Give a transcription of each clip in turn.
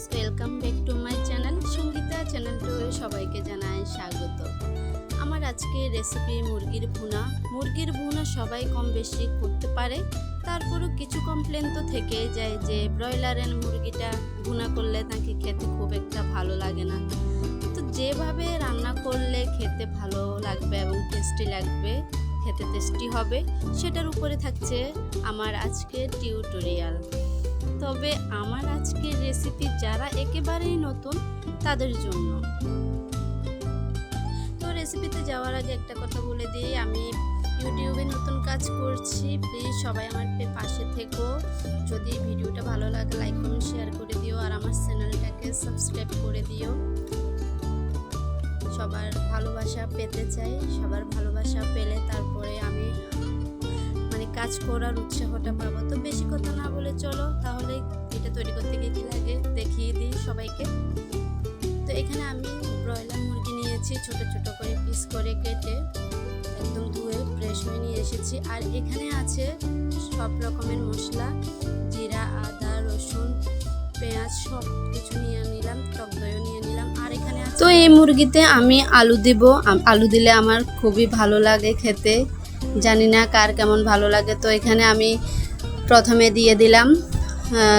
Guys welcome back to my channel Sangeeta channel to সবাইকে জানাই স্বাগত। আমার আজকে রেসিপি মুরগির ভুনা। মুরগির ভুনা সবাই কম বেশি করতে পারে। তারপরও কিছু কমপ্লেন তো থেকে যায় যে ব্রয়লারের মুরগিটা ভুনা করলে তাকে খেতে খুব একটা ভালো লাগে না। তো যেভাবে রান্না করলে খেতে ভালো লাগবে এবং টেস্টি লাগবে, খেতে টেস্টি হবে, সেটার উপরে থাকছে আমার আজকে টিউটোরিয়াল তবে আমার আজকের রেসিপি যারা একেবারেই নতুন, তাদের জন্য। তো রেসিপিতে যাওয়ার আগে একটা কথা বলে দিই, আমি ইউটিউবে নতুন কাজ করছি প্লিজ সবাই আমার পাশে থেকো। যদি ভিডিওটা ভালো লাগে লাইক কমেন্ট শেয়ার করে দিও, আর আমার চ্যানেলটাকে সাবস্ক্রাইব করে দিও। সবার ভালোবাসা পেতে চাই, সবার ভালোবাসা পেলে তারপরে আমি কাজ করার উৎসাহটা পাবো। তো বেশি কথা না বলে চলো, তাহলে এটা তৈরি করতে গিয়ে কী লাগে দেখিয়ে দিই সবাইকে। তো এখানে আমি ব্রয়লার মুরগি নিয়েছি, ছোট ছোট করে পিস করে কেটে একদম ধুয়ে ফ্রেশ হয়ে নিয়ে এসেছি। আর এখানে আছে সব রকমের মশলা, জিরা, আদা, রসুন, পেঁয়াজ সব কিছু নিয়ে নিলাম, টক দইও নিয়ে নিলাম। আর এখানে তো এই মুরগিতে আমি আলু দিব। আলু দিলে আমার খুবই ভালো লাগে খেতে। জানি না কার কেমন ভালো লাগে। তো এখানে আমি প্রথমে দিয়ে দিলাম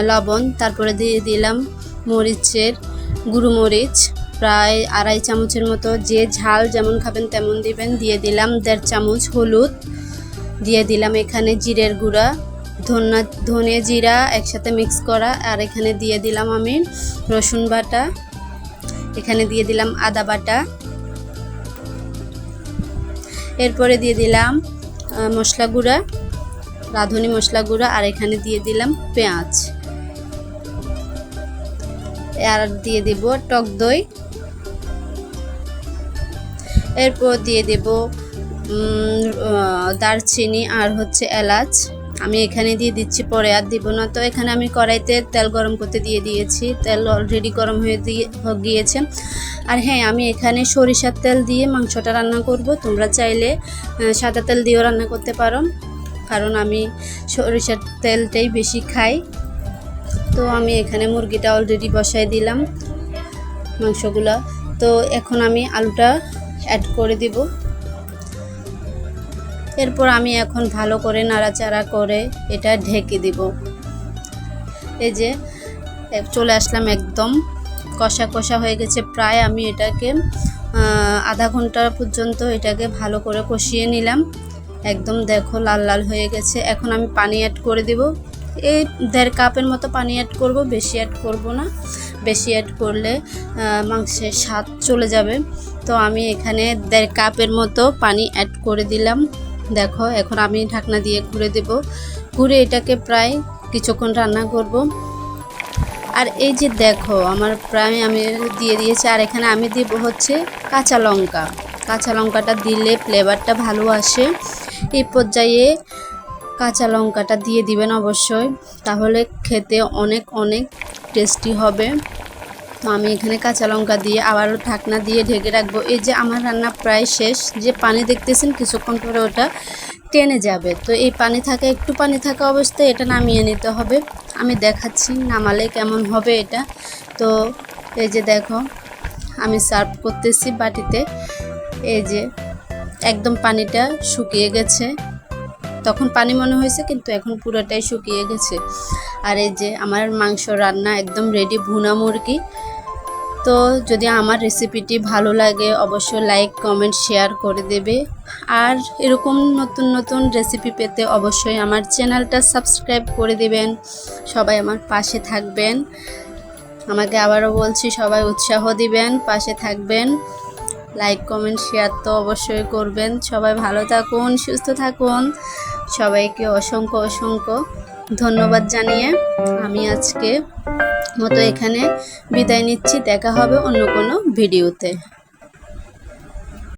লবণ, তারপরে দিয়ে দিলাম মরিচের গুঁড়ো মরিচ। প্রায় আড়াই চামচের মতো যে ঝাল যেমন খাবেন তেমন দিবেন। দিয়ে দিলাম দেড় চামচ হলুদ। দিয়ে দিলাম এখানে জিরের গুঁড়া ধনা ধনে জিরা একসাথে মিক্স করা। আর এখানে দিয়ে দিলাম আমি রসুন বাটা। এখানে দিয়ে দিলাম আদা বাটা। এরপরে দিয়ে দিলাম মশলা গুঁড়া, রাঁধুনি মশলা গুঁড়া, আর এখানে দিয়ে দিলাম পেঁয়াজ। আর দিয়ে দেব টক দই। এরপর দিয়ে দেব দারচিনি আর হচ্ছে এলাচ। আমি এখানে দিয়ে দিচ্ছি, পরে আর দিব না। তো এখানে আমি কড়াইতে তেল গরম করতে দিয়ে দিয়েছি। তেল অলরেডি গরম হয়ে দিয়ে গিয়েছে। আর হ্যাঁ আমি এখানে সরিষার তেল দিয়ে মাংসটা রান্না করব। তোমরা চাইলে সাদা তেল দিয়েও রান্না করতে পারো। কারণ আমি সরিষার তেলটাই বেশি খাই। তো আমি এখানে মুরগিটা অলরেডি বসাই দিলাম, মাংসগুলো। তো এখন আমি আলুটা অ্যাড করে দিব। এরপর আমি এখন ভালো করে নাড়াচাড়া করে এটা ঢেকে দিব। এই যে চলে আসলাম একদম কষা কষা হয়ে গেছে। প্রায় আমি এটাকে আধা ঘণ্টা পর্যন্ত এটাকে ভালো করে কষিয়ে নিলাম। একদম দেখো লাল লাল হয়ে গেছে। এখন আমি পানি অ্যাড করে দিব। এই দেড় কাপের মতো পানি অ্যাড করব, বেশি অ্যাড করব না। বেশি অ্যাড করলে মাংসের স্বাদ চলে যাবে। তো আমি এখানে দেড় কাপের মতো পানি অ্যাড করে দিলাম। দেখো, এখন আমি ঢাকনা দিয়ে ঘুরে দেব। ঘুরে এটাকে প্রায় কিছুক্ষণ রান্না করব। আর এই যে দেখো, আমার প্রায় আমি দিয়ে দিয়েছি, আর এখানে আমি দিব হচ্ছে কাঁচা লঙ্কা। কাঁচা লঙ্কাটা দিলে ফ্লেভারটা ভালো আসে। এই পর্যায়ে কাঁচা লঙ্কাটা দিয়ে দিবেন অবশ্যই, তাহলে খেতে অনেক অনেক টেস্টি হবে। তো আমি এখানে কাঁচা লঙ্কা দিয়ে আবারও ঢাকনা দিয়ে ঢেকে রাখব। এই যে আমার রান্না প্রায় শেষ, যে পানি দেখতেছেন কিছুক্ষণ পরে ওটা টেনে যাবে। তো এই পানি থাকা, একটু পানি থাকা অবস্থায় এটা নামিয়ে নিতে হবে। আমি দেখাচ্ছি নামালে কেমন হবে এটা। তো এই যে দেখো, আমি সার্ভ করতেছি বাটিতে। এই যে একদম পানিটা শুকিয়ে গেছে। তখন পানি মনে হয়েছে, কিন্তু এখন পুরোটাই শুকিয়ে গেছে। আর এই যে আমার মাংস রান্না একদম রেডি ভুনা মুরগি। তো যদি আমার রেসিপিটি ভালো লাগে, অবশ্যই লাইক কমেন্ট শেয়ার করে দেবে। আর এরকম নতুন নতুন রেসিপি পেতে অবশ্যই আমার চ্যানেলটা সাবস্ক্রাইব করে দেবেন। সবাই আমার পাশে থাকবেন। আমাকে আবারও বলছি, সবাই উৎসাহ দিবেন, পাশে থাকবেন। লাইক কমেন্ট শেয়ার তো অবশ্যই করবেন। সবাই ভালো থাকুন, সুস্থ থাকুন। সবাইকে অসংখ্য অসংখ্য ধন্যবাদ জানিয়ে আমি আজকে মতো এখানে বিদায় নিচ্ছি। দেখা হবে অন্য কোনো ভিডিওতে।